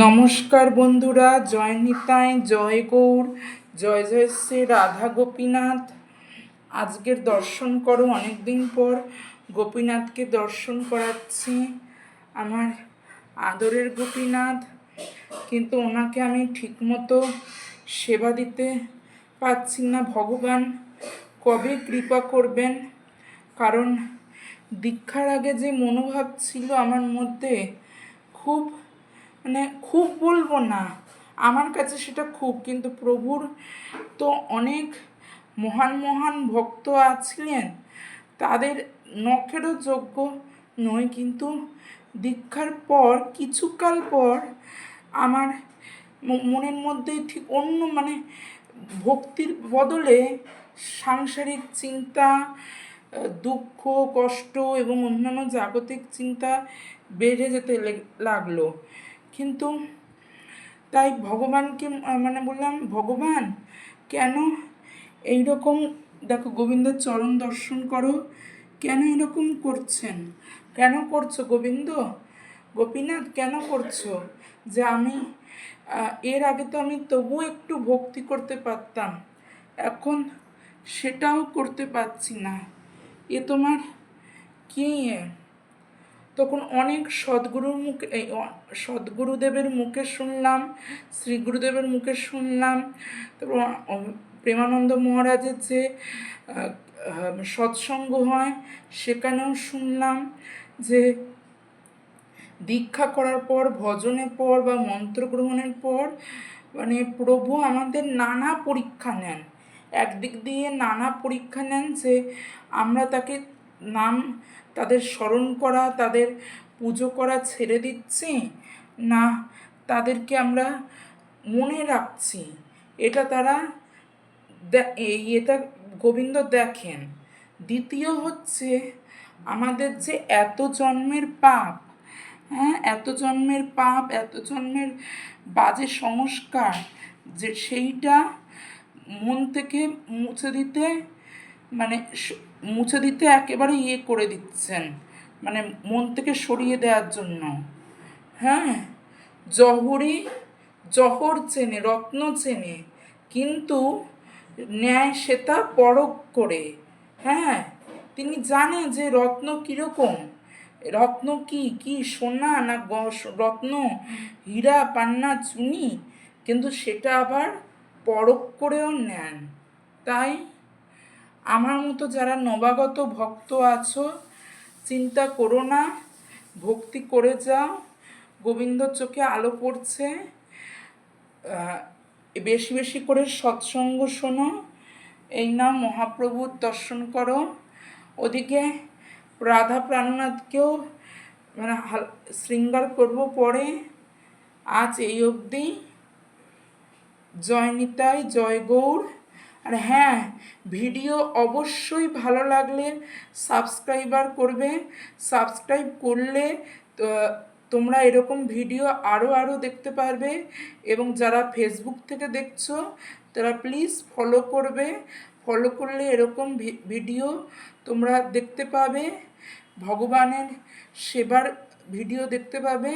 নমস্কার বন্ধুরা, জয় নিতাই, জয় গৌর, জয় জয় শ্রী রাধা গোপীনাথ। আজকের দর্শন করো, অনেকদিন পর গোপীনাথকে দর্শন করাচ্ছি। আমার আদরের গোপীনাথ, কিন্তু ওনাকে আমি ঠিকমতো সেবা দিতে পারছি না। ভগবান কবে কৃপা করবেন? কারণ দীক্ষার আগে যে মনোভাব ছিল আমার মধ্যে, খুব মানে খুব বলব না। আমার কাছে সেটা খুব, কিন্তু প্রভুর তো অনেক মহান মহান ভক্ত আছিলেন, তাদের নখেরও যোগ্য নয় কিন্তু দীক্ষার পর, কিছুকাল পর আমার মনের মধ্যে ঠিক অন্য মানে ভক্তির বদলে সাংসারিক চিন্তা দুঃখ, কষ্ট এবং অন্যান্য জাগতিক চিন্তা বেড়ে যেতে লাগল। কিন্তু তাই ভগবানকে মানে বললাম, ভগবান, কেন এইরকম, দেখো গোবিন্দের চরণ দর্শন করো, কেন এরকম করছেন? কেন করছ গোবিন্দ? গোপীনাথ, কেন করছ? যে আমি এর আগে তো আমি তবু একটু ভক্তি করতে পারতাম, এখন সেটাও করতে পারছি না। এ তোমার কি এ? তখন অনেক সদ্গুরুর মুখে সদ্গুরুদেবের মুখে শুনলাম, শ্রী গুরুদেবের মুখে শুনলাম। তারপর প্রেমানন্দ মহারাজের যে সৎসঙ্গ হয়, সেখানেও শুনলাম যে, দীক্ষা করার পর, ভজনের পর বা মন্ত্র গ্রহণের পর মানে প্রভু আমাদের নানা পরীক্ষা নেন। একদিক দিয়ে নানা পরীক্ষা নেন যে, আমরা তাকে নাম তাদের স্মরণ করা, তাদের পুজো করা ছেড়ে দিচ্ছি? না, তাদেরকে আমরা মনে রাখছি। এটা তারা এটা গোবিন্দ দেখেন। দ্বিতীয় হচ্ছে আমাদের যে এত জন্মের পাপ হ্যাঁ এত জন্মের পাপ, এত জন্মের বাজে সংস্কার, যে সেইটা মন থেকে মুছে দিতে মানে মুছে দিতে একেবারে ইয়ে করে দিচ্ছেন। মানে মন থেকে সরিয়ে দেওয়ার জন্য। হ্যাঁ জহরি, জহর চেনে, রত্ন চেনে, কিন্তু ন্যায় সেটা পরখ করে। হ্যাঁ তিনি জানে যে রত্ন কীরকম। রত্ন কি? কি সোনা না রত্ন, হীরা, পান্না, চুনি? কিন্তু সেটা আবার পরখ করেও নেন। তাই আমার মতো যারা নবাগত ভক্ত আছো, চিন্তা করো না, ভক্তি করে যাও গোবিন্দর চোখে আলো পড়ছে বেশি বেশি করে সৎসঙ্গ শোনো, এই নাম মহাপ্রভুর দর্শন করো। ওদিকে রাধা প্রাণনাথকেও মানে শৃঙ্গার করব পরে, আজ এই অবধি। জয় নিতাই, জয় গৌর। আর হ্যাঁ ভিডিও অবশ্যই ভালো লাগলে সাবস্ক্রাইবার করবে। সাবস্ক্রাইব করলে তোমরা এরকম ভিডিও আরও আরও দেখতে পারবে এবং যারা ফেসবুক থেকে দেখছ, তারা প্লিজ ফলো করবে। ফলো করলে এরকম ভিডিও তোমরা দেখতে পাবে। ভগবানের সেবার ভিডিও দেখতে পাবে।